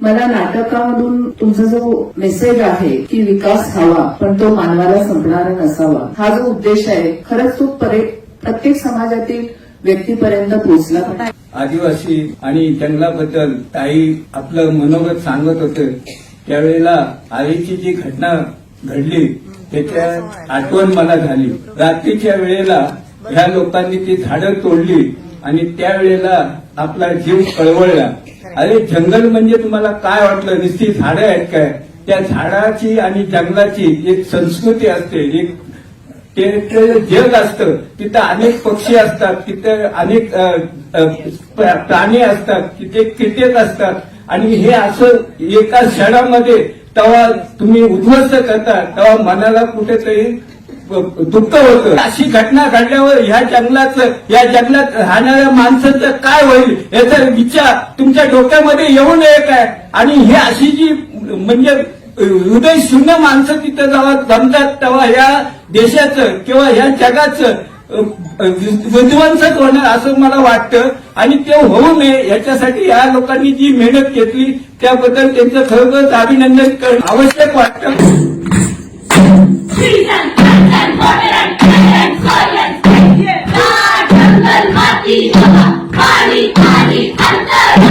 मला नाटकामधून तुमचा जो मेसेज आहे की विकास हवा पण तो मानवाला संपणारा नसावा हा जो उद्देश आहे खरंच तो प्रत्येक समाजातील व्यक्तीपर्यंत पोहोचला आदिवासी आणि जंगलाबद्दल ताई आपलं मनोगत सांगत होते. त्यावेळेला आईची जी घटना घडली त्याच्या आठवण मला झाली. रात्रीच्या वेळेला ह्या लोकांनी ती झाडं तोडली आणि त्यावेळेला आपला जीव कळवळला. अरे जंगल म्हणजे तुम्हाला काय वाटलं? नुसती झाडं आहेत काय? त्या झाडाची आणि जंगलाची एक संस्कृती असते. एक ते जग असतं. तिथं अनेक पक्षी असतात. तिथं अनेक प्राणी असतात. तिथे कीटक असतात. आणि हे असं एका क्षणामध्ये तेव्हा तुम्ही उद्ध्वस्त करता. तेव्हा मनाला कुठेतरी दुःख होतं. अशी घटना घडल्यावर ह्या जंगलाचं या जंगलात राहणाऱ्या माणसाचं काय होईल याचा विचार तुमच्या डोक्यामध्ये येऊ नये काय आणि हे अशी जी म्हणजे हृदय शून्य माणसं तिथं जेव्हा जमतात तेव्हा या देशाचं किंवा या जगाचं अ, विध्वंसच होणार असं मला वाटतं. आणि ते होऊ नये याच्यासाठी या लोकांनी जी मेहनत घेतली त्याबद्दल त्यांचं खरोखरच अभिनंदन करणं आवश्यक वाटतं. பாடி பாடி பாடி அந்த